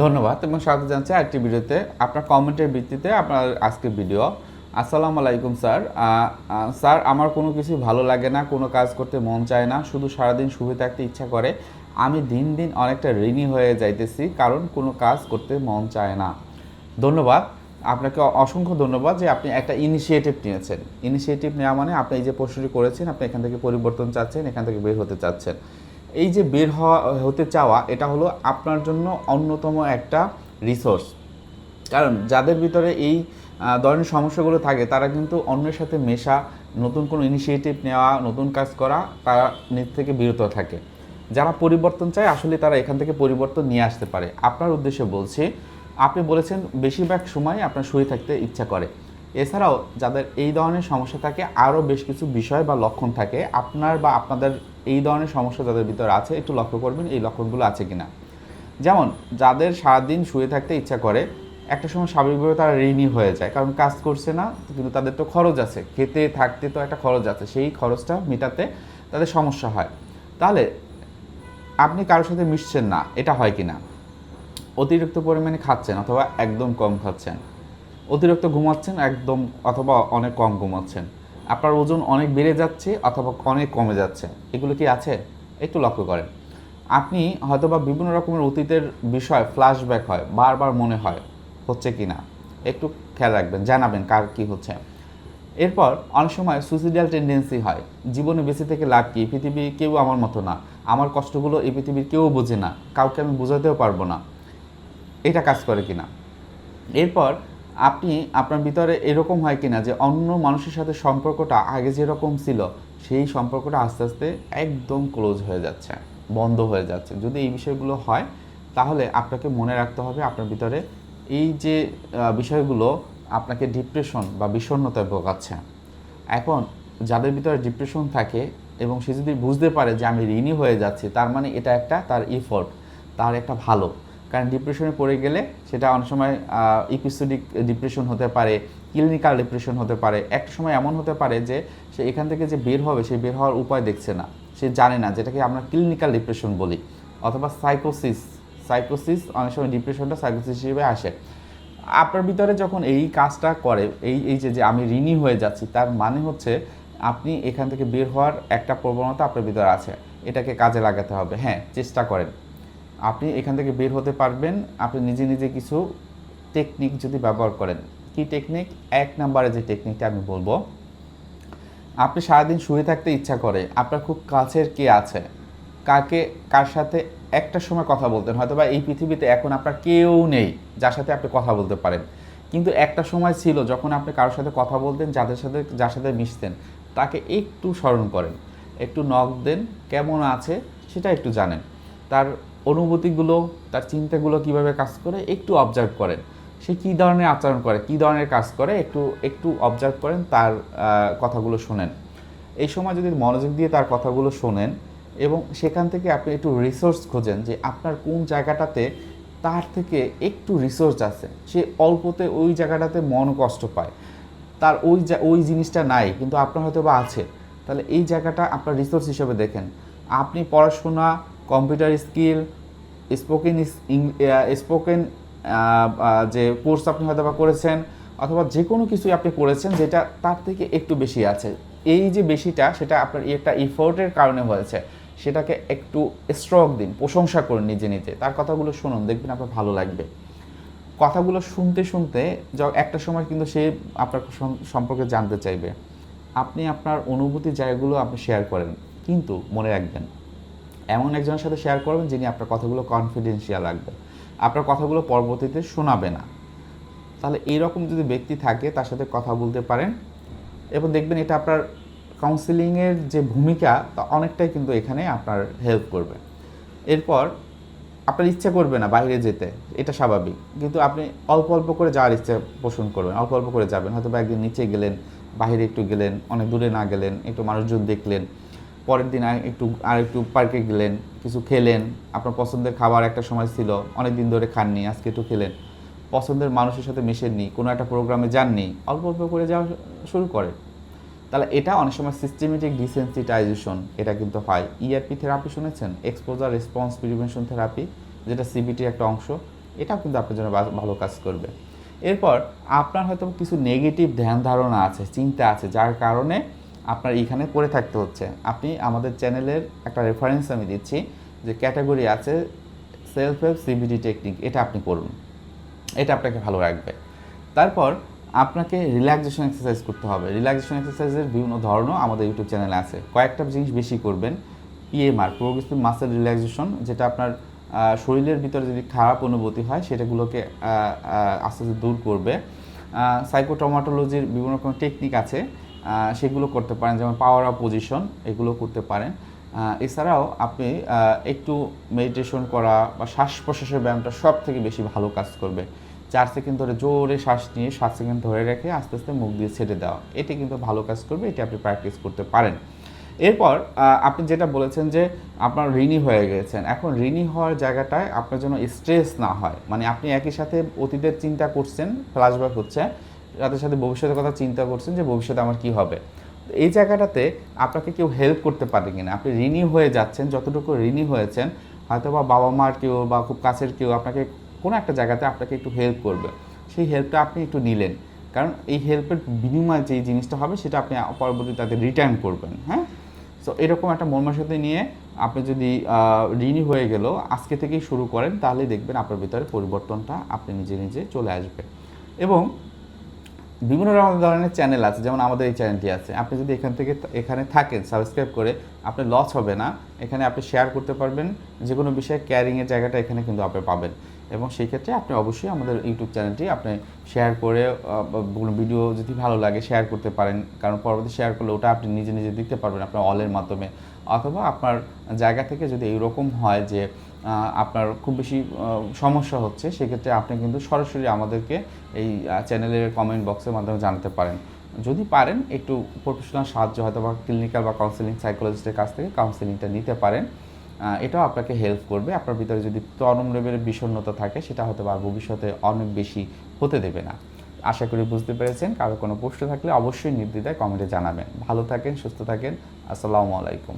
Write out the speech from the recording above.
ধন্যবাদ এবং স্বাগত জানাচ্ছি আরেকটি ভিডিওতে। আপনার কমেন্টের ভিত্তিতে আপনার আজকের ভিডিও। আসসালামু আলাইকুম, স্যার। স্যার, আমার কোনো কিছু ভালো লাগে না, কোনো কাজ করতে মন চায় না, শুধু সারাদিন শুয়ে থাকতে ইচ্ছা করে। আমি দিন দিন অনেকটা ঋণী হয়ে যাইতেছি, কারণ কোনো কাজ করতে মন চায় না। ধন্যবাদ। আপনাকে অসংখ্য ধন্যবাদ যে আপনি একটা ইনিশিয়েটিভ নিয়েছেন। ইনিশিয়েটিভ নেওয়া মানে আপনি এই যে প্রশ্নটি করেছেন, আপনি এখান থেকে পরিবর্তন চাচ্ছেন, এখান থেকে বের হতে চাচ্ছেন। এই যে বের হওয়া, হতে চাওয়া, এটা হলো আপনার জন্য অন্যতম একটা রিসোর্স কারণ যাদের ভিতরে এই ধরনের সমস্যাগুলো থাকে, তারা কিন্তু অন্যের সাথে মেশা, নতুন কোনো ইনিশিয়েটিভ নেওয়া, নতুন কাজ করা, তারা নিজ থেকে বিরত থাকে। যারা পরিবর্তন চায়, আসলে তারা এখান থেকে পরিবর্তন নিয়ে আসতে পারে। আপনার উদ্দেশ্যে বলছি, আপনি বলেছেন, বেশিরভাগ সময় আপনার শুয়ে থাকতে ইচ্ছা করে। এছাড়াও যাদের এই ধরনের সমস্যা থাকে, আরও বেশ কিছু বিষয় বা লক্ষণ থাকে, আপনার বা আপনাদের এই ধরনের সমস্যা যাদের ভিতরে আছে, একটু লক্ষ্য করবেন এই লক্ষণগুলো আছে কিনা। যেমন, যাদের সারাদিন শুয়ে থাকতে ইচ্ছা করে, একটা সময় স্বাভাবিকভাবে তারা ঋণী হয়ে যায়, কারণ কাজ করছে না, কিন্তু তাদের তো খরচ আছে, খেতে, থাকতে তো একটা খরচ আছে, সেই খরচটা মেটাতে তাদের সমস্যা হয়। তাহলে, আপনি কারোর সাথে মিশছেন না, এটা হয় কি না অতিরিক্ত পরিমাণে খাচ্ছেন অথবা একদম কম খাচ্ছেন। অতিরিক্ত ঘুমাচ্ছেন, একদম অথবা অনেক কম ঘুমাচ্ছেন। আপনার ওজন অনেক বেড়ে যাচ্ছে অথবা অনেক কমে যাচ্ছে। এগুলো কি আছে? একটু লক্ষ্য করেন। আপনি হয়তোবা বিভিন্ন রকমের অতীতের বিষয় ফ্ল্যাশব্যাক হয়, বারবার মনে হয়, হচ্ছে কি না? একটু খেয়াল রাখবেন, জানাবেন কার কি হচ্ছে। এরপর অনেক সময় সুইসিডিয়াল টেন্ডেন্সি হয়, জীবনে বেঁচে থেকে লাভ কি? পৃথিবী কেউ আমার মতো না। আমার কষ্টগুলো এই পৃথিবীর কেউ বোঝে না। কাউকে আমি বোঝাতেও পারব না। এটা কাজ করে কি না? এরপর আপনি আপনার ভিতরে এরকম হয় কিনা যে অন্য মানুষের সাথে সম্পর্কটা আগে যেরকম ছিল, সেই সম্পর্কটা আস্তে আস্তে একদম ক্লোজ হয়ে যাচ্ছে, বন্ধ হয়ে যাচ্ছে। যদি এই বিষয়গুলো হয়, তাহলে আপনাকে মনে রাখতে হবে আপনার ভিতরে এই যে বিষয়গুলো আপনাকে ডিপ্রেশন বা বিষণ্ণতায় ভোগাচ্ছে। এখন যাদের ভিতরে ডিপ্রেশন থাকে এবং সে যদি বুঝতে পারে যে আমি ঋণী হয়ে যাচ্ছি, তার মানে এটা একটা তার ইফোর্ট তার একটা ভালো। কারণ ডিপ্রেশনে পড়ে গেলে সেটা অনেক সময় ইপিসোডিক ডিপ্রেশন হতে পারে ক্লিনিক্যাল ডিপ্রেশন হতে পারে। একটা সময় এমন হতে পারে যে সে এখান থেকে যে বের হবে সেই বের হওয়ার উপায় দেখছে না। সে জানে না, যেটাকে আমরা ক্লিনিক্যাল ডিপ্রেশন বলি অথবা সাইকোসিস সাইকোসিস অনেক সময় ডিপ্রেশনটা সাইকোসিস হিসেবে আসে। আপনার ভিতরে যখন এই কাজটা করে, এই এই যে আমি ঋণী হয়ে যাচ্ছি, তার মানে হচ্ছে আপনি এখান থেকে বের হওয়ার একটা প্রবণতা আপনার ভিতরে আছে। এটাকে কাজে লাগাতে হবে। হ্যাঁ চেষ্টা করেন। আপনি এখান থেকে বের হতে পারবেন। আপনি নিজে নিজে কিছু টেকনিক যদি ব্যবহার করেন। কি টেকনিক এক নম্বরে যে টেকনিকটা আমি বলব, আপনি সারাদিন শুয়ে থাকতে ইচ্ছা করে, আপনার খুব কাছের কে আছে? কাকে, কার সাথে একটা সময় কথা বলতেন? হয়তো বা এই পৃথিবীতে এখন আপনার কেউ নেই, যার সাথে আপনি কথা বলতে পারেন। কিন্তু একটা সময় ছিল যখন আপনি কারোর সাথে কথা বলতেন, যাদের সাথে, যার সাথে মিশতেন, তাকে একটু স্মরণ করেন, একটু নখ দেন, কেমন আছে সেটা একটু জানেন। তার অনুভূতিগুলো, তার চিন্তাগুলো কীভাবে কাজ করে একটু অবজার্ভ করেন। সে কী ধরনের আচরণ করে, কী ধরনের কাজ করে, একটু একটু অবজার্ভ করেন, তার কথাগুলো শোনেন। এই সময় যদি মনোযোগ দিয়ে তার কথাগুলো শোনেন এবং সেখান থেকে আপনি একটু রিসোর্স খোঁজেন যে আপনার কোন জায়গাটাতে তার থেকে একটু রিসোর্স আছে। সে অল্পতে ওই জায়গাটাতে মন কষ্ট পায়। তার ওই ওই জিনিসটা নাই, কিন্তু আপনার হয়তো বা আছে। তাহলে এই জায়গাটা আপনার রিসোর্স হিসেবে দেখেন। আপনি পড়াশোনা কম্পিউটার স্কিল, স্পোকেন স্পোকেন যে কোর্স আপনি হয়তো বা করেছেন, অথবা যে কোনো কিছুই আপনি করেছেন যেটা তার থেকে একটু বেশি আছে। এই যে বেশিটা, সেটা আপনার একটা ইফোর্টের কারণে হয়েছে। সেটাকে একটু স্ট্রক দিন, প্রশংসা করুন নিজে নিজে। তার কথাগুলো শুনুন, দেখবেন আপনার ভালো লাগবে। কথাগুলো শুনতে শুনতে একটা সময় কিন্তু সে আপনার সম্পর্কে জানতে চাইবে। আপনি আপনার অনুভূতি জায়গাগুলো আপনি শেয়ার করেন, কিন্তু মনে রাখবেন এমন একজনের সাথে শেয়ার করবেন যিনি আপনার কথাগুলো কনফিডেন্সিয়াল রাখবে। আপনার কথাগুলো পরবর্তীতে শোনাবে না। তাহলে এইরকম যদি ব্যক্তি থাকে, তার সাথে কথা বলতে পারেন এবং দেখবেন এটা আপনার কাউন্সিলিংয়ের যে ভূমিকা, তা অনেকটাই কিন্তু এখানে আপনার হেল্প করবে। এরপর আপনার ইচ্ছা করবে না বাইরে যেতে, এটা স্বাভাবিক। কিন্তু আপনি অল্প অল্প করে যাওয়ার ইচ্ছা পোষণ করবেন, অল্প অল্প করে যাবেন। হয়তো বা একদিন নিচে গেলেন, বাইরে একটু গেলেন, অনেক দূরে না গেলেন, একটু মানুষজন দেখলেন পরের দিন একটু আর একটু পার্কে গেলেন, কিছু খেলেন। আপনার পছন্দের খাবার একটা সময় ছিল অনেক দিন ধরে খাননি, আজকে একটু খেলেন। পছন্দের মানুষের সাথে মেশেননি, কোনো একটা প্রোগ্রামে যাননি, অল্প অল্প করে যাওয়া শুরু করে। তাহলে এটা অনেক সময় সিস্টেমেটিক ডিসেন্সিটাইজেশন এটা কিন্তু হয়। ইআরপি থেরাপি শুনেছেন? এক্সপোজার রেসপন্স প্রিভেনশন থেরাপি যেটা সিবিটির একটা অংশ। এটাও কিন্তু আপনার জন্য ভালো কাজ করবে। এরপর আপনার হয়তো কিছু নেগেটিভ ধ্যান ধারণা আছে, চিন্তা আছে, যার কারণে আপনার এইখানে পড়ে থাকতে হচ্ছে। আপনি আমাদের চ্যানেলের একটা রেফারেন্স আমি দিচ্ছি যে ক্যাটাগরি আছে সেলফ হেল্প সিবিডি টেকনিক এটা আপনি করুন। এটা আপনাকে ভালো রাখবে। তারপর আপনাকে রিল্যাক্সেশন এক্সারসাইজ করতে হবে। রিল্যাক্সেশন এক্সারসাইজের বিভিন্ন ধরনও আমাদের ইউটিউব চ্যানেলে আছে। কয়েকটা জিনিস বেশি করবেন। পিএমআর প্রোগ্রেসিভ মাসেল রিল্যাক্সেশন যেটা আপনার শরীরের ভিতরে যদি খারাপ অনুভূতি হয়, সেটাগুলোকে আস্তে আস্তে দূর করবে। সাইকোটমাটোলজির বিভিন্ন রকম টেকনিক আছে। সেগুলো করতে পারেন, যেমন পাওয়ার অফ পজিশন এগুলো করতে পারেন। এছাড়াও আপনি একটু মেডিটেশন করা বা শ্বাস প্রশ্বাসের ব্যায়ামটা সব থেকে বেশি ভালো কাজ করবে। চার সেকেন্ড ধরে জোরে শ্বাস নিয়ে সাত সেকেন্ড ধরে রেখে আস্তে আস্তে মুখ দিয়ে ছেড়ে দেওয়া, এটি কিন্তু ভালো কাজ করবে, এটি আপনি প্র্যাকটিস করতে পারেন। এরপর আপনি যেটা বলেছেন যে আপনার ঋণী হয়ে গেছেন, এখন ঋণী হওয়ার জায়গাটায় আপনার জন্য স্ট্রেস না হয় মানে আপনি একই সাথে অতীতের চিন্তা করছেন ফ্ল্যাশব্যাক হচ্ছে সাথে সাথে ভবিষ্যতের কথা চিন্তা করছেন যে ভবিষ্যতে আমার কি হবে। এই জায়গাটাতে আপনাকে কেউ হেল্প করতে পারে কিনা? আপনি ঋণী হয়ে যাচ্ছেন, যতটুকু ঋণী হয়েছেন হয়তো বা বাবা মার কেউ বা খুব কাছের কেউ আপনাকে কোনো একটা জায়গাতে আপনাকে একটু হেল্প করবে। সেই হেল্পটা আপনি একটু নিলেন। কারণ এই হেল্পের বিনিময়ে যে জিনিসটা হবে, সেটা আপনি পরবর্তী তাদের রিটার্ন করবেন হ্যাঁ? সো এরকম একটা মর্মার নিয়ে আপনি যদি ঋণী হয়ে গেল, আজকে থেকেই শুরু করেন তাহলে দেখবেন আপনার ভিতরে পরিবর্তনটা আপনি নিজে নিজে চলে আসবে। এবং বিভিন্ন রকম ধরনের চ্যানেল আছে, যেমন আমাদের এই চ্যানেলটি আছে। আপনি যদি এখান থেকে এখানে থাকেন সাবস্ক্রাইব করে, আপনি লস হবে না। এখানে আপনি শেয়ার করতে পারবেন যে কোনো বিষয়ে ক্যারিংয়ের জায়গাটা এখানে কিন্তু আপনি পাবেন। এবং সেই ক্ষেত্রে আপনি অবশ্যই আমাদের ইউটিউব চ্যানেলটি আপনি শেয়ার করে কোনো ভিডিও যদি ভালো লাগে শেয়ার করতে পারেন। কারণ পরবর্তী শেয়ার করলে ওটা আপনি নিজে নিজে দিতে পারবেন আপনার অলের মাধ্যমে। অথবা আপনার জায়গা থেকে যদি এইরকম হয় যে আপনার খুব বেশি সমস্যা হচ্ছে, সেক্ষেত্রে আপনি কিন্তু সরাসরি আমাদেরকে এই চ্যানেলের কমেন্ট বক্সের মাধ্যমে জানাতে পারেন। যদি পারেন, একটু প্রফেশনাল সাহায্য হয়তো বা ক্লিনিক্যাল বা কাউন্সিলিং সাইকোলজিস্টের কাছ থেকে কাউন্সিলিংটা নিতে পারেন। এটাও আপনাকে হেল্প করবে। আপনার ভিতরে যদি চরম লেভেলের বিষণ্ণতা থাকে, সেটা হয়তো বা ভবিষ্যতে অনেক বেশি হতে দেবে না। আশা করি বুঝতে পেরেছেন। কারও কোনো প্রশ্ন থাকলে অবশ্যই নির্দ্বিধায় কমেন্টে জানাবেন। ভালো থাকেন, সুস্থ থাকেন। আসসালামু আলাইকুম।